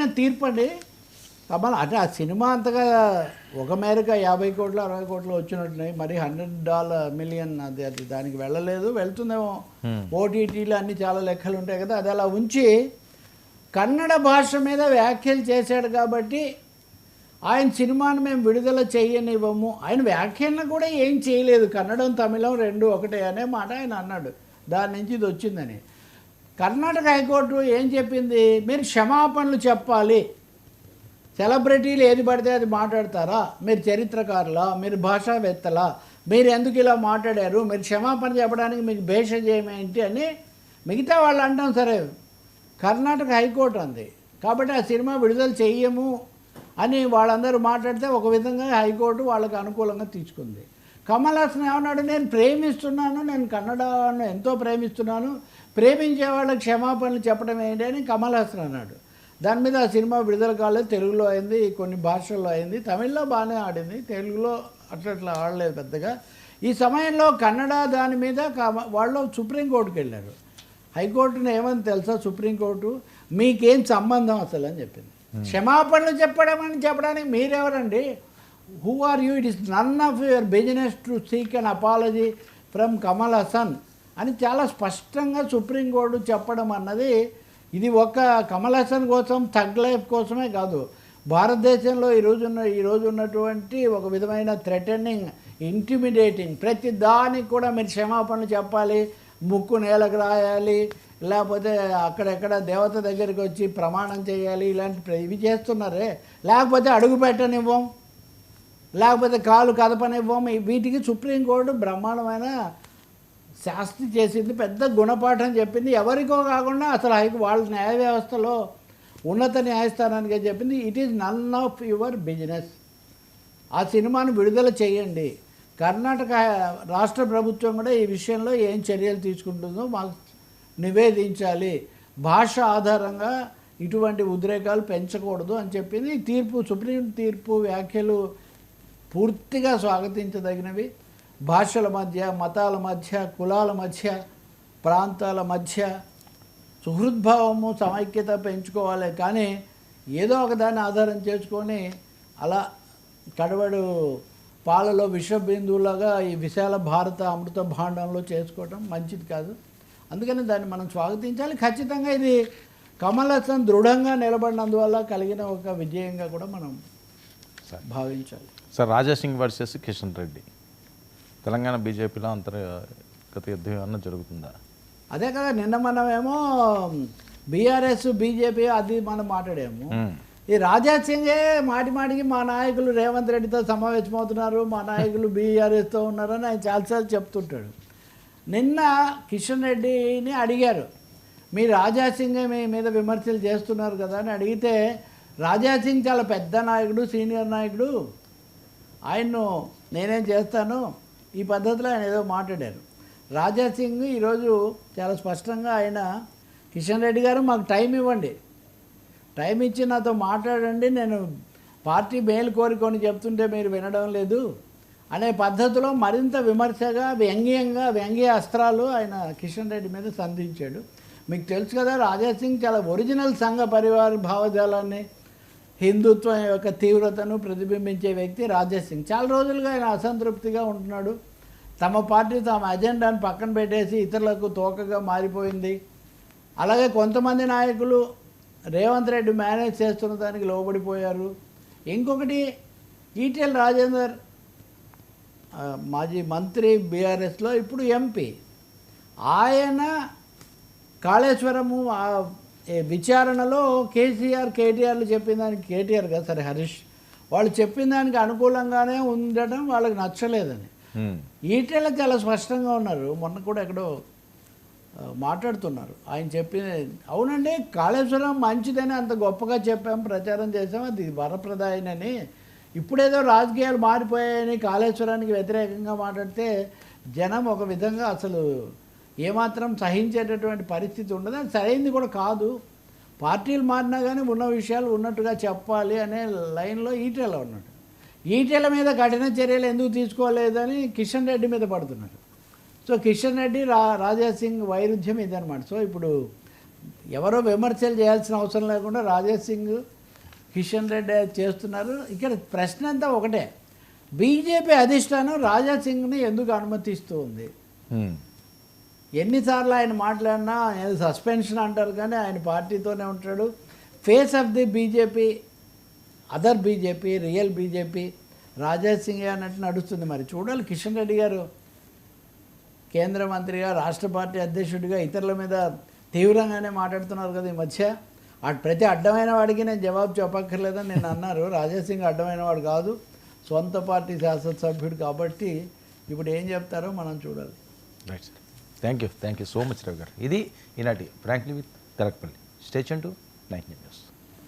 దారుణమైన తీర్పు అండి అంటే ఆ సినిమా అంతగా ఒక మేరకు యాభై కోట్లు అరవై కోట్లు వచ్చినట్టున్నాయి. మరి హండ్రెడ్ డాలర్ మిలియన్ అది అది దానికి వెళ్ళలేదు వెళ్తుందేమో. ఓటీటీలు అన్ని చాలా లెక్కలు ఉంటాయి కదా అది అలా ఉంచి కన్నడ భాష మీద వ్యాఖ్యలు చేశాడు కాబట్టి ఆయన సినిమాను మేము విడుదల చేయనివ్వము. ఆయన వ్యాఖ్యలను కూడా ఏం చేయలేదు. కన్నడం తమిళం రెండు ఒకటే అనే మాట ఆయన అన్నాడు. దాని నుంచి ఇది వచ్చిందని. కర్ణాటక హైకోర్టు ఏం చెప్పింది? మీరు క్షమాపణలు చెప్పాలి. సెలబ్రిటీలు ఏది పడితే అది మాట్లాడతారా? మీరు చరిత్రకారులా? మీరు భాషావేత్తలా? మీరు ఎందుకు ఇలా మాట్లాడారు? మీరు క్షమాపణ చెప్పడానికి మీకు భేషజ ఏంటి అని మిగతా వాళ్ళు అంటాం సరే. కర్ణాటక హైకోర్టు అంది. కాబట్టి ఆ సినిమా విడుదల చెయ్యము అని వాళ్ళందరూ మాట్లాడితే ఒక విధంగా హైకోర్టు వాళ్ళకి అనుకూలంగా తీసుకుంది. కమల్ హాసన్ ఏమన్నాడు నేను ప్రేమిస్తున్నాను నేను కన్నడను ఎంతో ప్రేమిస్తున్నాను ప్రేమించే వాళ్ళకి క్షమాపణలు చెప్పడం ఏంటి? అని కమల్ హాసన్ అన్నాడు. దాని మీద ఆ సినిమా విడుదల కాలేదు తెలుగులో అయింది కొన్ని భాషల్లో అయింది తమిళ్ళో బాగానే ఆడింది తెలుగులో అట్లా అట్లా ఆడలేదు పెద్దగా. ఈ సమయంలో కన్నడ దాని మీద వాళ్ళు సుప్రీంకోర్టుకి వెళ్ళారు. హైకోర్టుని ఏమని తెలుసా సుప్రీంకోర్టు? మీకేం సంబంధం అసలు? అని చెప్పింది. క్షమాపణలు చెప్పడం అని చెప్పడానికి మీరెవరండి? Who are you it is none of your business to seek an apology from Kamal Haasan అని చాలా స్పష్టంగా సుప్రీంకోర్టు చెప్పడం అన్నది ఇది ఒక కమల్ హసన్ కోసం థగ్ లైఫ్ కోసమే కాదు. భారతదేశంలో ఈరోజు ఉన్న ఈరోజు ఉన్నటువంటి ఒక విధమైన థ్రెటనింగ్ ఇంటిమిడేటింగ్ ప్రతి దానికి కూడా మీరు క్షమాపణలు చెప్పాలి ముక్కు నేలకు రాయాలి లేకపోతే అక్కడెక్కడ దేవత దగ్గరికి వచ్చి ప్రమాణం చేయాలి ఇలాంటి ఇవి చేస్తున్నారే? లేకపోతే అడుగు పెట్టనివ్వం? లేకపోతే కాలు కదపనివ్వం ఈ- వీటికి సుప్రీంకోర్టు బ్రహ్మాండమైన శాస్తి చేసింది పెద్ద గుణపాఠం చెప్పింది. ఎవరికో కాకుండా అసలు హైకు వాళ్ళ న్యాయ వ్యవస్థలో ఉన్నత న్యాయస్థానానికి చెప్పింది it is none of your business ఆ సినిమాను విడుదల చేయండి. కర్ణాటక రాష్ట్ర ప్రభుత్వం కూడా ఈ విషయంలో ఏం చర్యలు తీసుకుంటుందో మాకు నివేదించాలి. భాష ఆధారంగా ఇటువంటి ఉద్రేకాలు పెంచకూడదు అని చెప్పింది. తీర్పు సుప్రీం తీర్పు వ్యాఖ్యలు పూర్తిగా స్వాగతించదగినవి. భాషల మధ్య మతాల మధ్య కులాల మధ్య ప్రాంతాల మధ్య సుహృద్భావము సమైక్యత పెంచుకోవాలి. కానీ ఏదో ఒకదాన్ని ఆధారం చేసుకొని అలా కడవడు పాలలో విష బిందువులాగా ఈ విశాల భారత అమృత భాండంలో చేసుకోవటం మంచిది కాదు. అందుకని దాన్ని మనం స్వాగతించాలి. ఖచ్చితంగా ఇది కమల్ హాసన్ దృఢంగా నిలబడినందువల్ల కలిగిన ఒక విజయంగా కూడా మనం భావించాలి. Sir Raja Singh versus Kishan Reddy. Telangana బీజేపీలో అంతర్గత యుద్ధం ఏమన్నా జరుగుతుందా? అదే కదా నిన్న మనమేమో బీఆర్ఎస్ బీజేపీ అది మనం మాట్లాడాము. ఈ రాజా సింగే మాటి మాటికి మా నాయకులు రేవంత్ రెడ్డితో సమావేశమవుతున్నారు మా నాయకులు బీఆర్ఎస్తో ఉన్నారని ఆయన చాలాసార్లు చెప్తుంటాడు. నిన్న కిషన్ రెడ్డిని అడిగారు. మీ రాజా సింగ్ మీ మీద విమర్శలు చేస్తున్నారు కదా అని అడిగితే రాజాసింగ్ చాలా పెద్ద నాయకుడు సీనియర్ నాయకుడు. ఆయన్ను నేనేం చేస్తాను ఈ పద్ధతిలో ఆయన ఏదో మాట్లాడారు. రాజాసింగ్ ఈరోజు చాలా స్పష్టంగా ఆయన కిషన్ రెడ్డి గారు మాకు టైం ఇవ్వండి. టైం ఇచ్చి నాతో మాట్లాడండి నేను పార్టీ మేలు కోరుకొని చెప్తుంటే మీరు వినడం లేదు అనే పద్ధతిలో మరింత విమర్శగా వ్యంగ్యంగా వ్యంగ్య అస్త్రాలు ఆయన కిషన్ రెడ్డి మీద సంధించాడు. మీకు తెలుసు కదా రాజాసింగ్ చాలా ఒరిజినల్ సంఘ పరివార భావజాలాన్ని హిందుత్వం యొక్క తీవ్రతను ప్రతిబింబించే వ్యక్తి రాజా సింగ్. చాలా రోజులుగా ఆయన అసంతృప్తిగా ఉంటున్నాడు. తమ పార్టీ తమ అజెండాను పక్కన పెట్టేసి ఇతరులకు తోకగా మారిపోయింది. అలాగే కొంతమంది నాయకులు రేవంత్ రెడ్డి మేనేజ్ చేస్తున్న దానికి లోబడిపోయారు. ఇంకొకటి ఈటెల్ రాజేందర్ మాజీ మంత్రి బీఆర్ఎస్లో ఇప్పుడు ఎంపీ. ఆయన కాళేశ్వరము విచారణలో కేసీఆర్ కేటీఆర్లు చెప్పిన దానికి కేటీఆర్ కదా సరే హరీష్. వాళ్ళు చెప్పిన దానికి అనుకూలంగానే ఉండటం వాళ్ళకి నచ్చలేదని. ఈటెల చాలా స్పష్టంగా ఉన్నారు. మొన్న కూడా ఎక్కడో మాట్లాడుతున్నారు. ఆయన చెప్పిన అవునండి కాళేశ్వరం మంచిదని అంత గొప్పగా చెప్పాం ప్రచారం చేసాం అది వరప్రదాయనని. ఇప్పుడేదో రాజకీయాలు మారిపోయాయని కాళేశ్వరానికి వ్యతిరేకంగా మాట్లాడితే జనం ఒక విధంగా అసలు ఏమాత్రం సహించేటటువంటి పరిస్థితి ఉండదు. అది సరైంది కూడా కాదు. పార్టీలు మారినా కానీ ఉన్న విషయాలు ఉన్నట్టుగా చెప్పాలి అనే లైన్లో ఈటెల ఉన్నాడు. ఈటెల మీద కఠిన చర్యలు ఎందుకు తీసుకోలేదని కిషన్ రెడ్డి మీద పడుతున్నారు. సో కిషన్ రెడ్డి రా రాజా సింగ్ వైరుధ్యం ఇదనమాట సో ఇప్పుడు ఎవరో విమర్శలు చేయాల్సిన అవసరం లేకుండా రాజేష్ సింగ్ కిషన్ రెడ్డి చేస్తున్నారు. ఇక్కడ ప్రశ్న అంతా ఒకటే. బీజేపీ అధిష్టానం రాజా సింగ్ని ఎందుకు అనుమతిస్తూ ఉంది? ఎన్నిసార్లు ఆయన మాట్లాడినా ఏదో సస్పెన్షన్ అంటారు కానీ ఆయన పార్టీతోనే ఉంటాడు. Face of the BJP other BJP real BJP Raja Singh అన్నట్టు నడుస్తుంది మరి. చూడాలి కిషన్ రెడ్డి గారు. కేంద్ర మంత్రిగా రాష్ట్ర పార్టీ అధ్యక్షుడిగా ఇతరుల మీద తీవ్రంగానే మాట్లాడుతున్నారు కదా ఈ మధ్య. ప్రతి అడ్డమైన వాడికి నేను జవాబు చెప్పక్కర్లేదని నేను అన్నారు. రాజాసింగ్ అడ్డమైన వాడు కాదు. సొంత పార్టీ శాసనసభ్యుడు కాబట్టి ఇప్పుడు ఏం చెప్తారో మనం చూడాలి. Right sir thank you thank you so much Ravi గారు ఇది ఈనాటి frankly with Telakapalli station tonight news.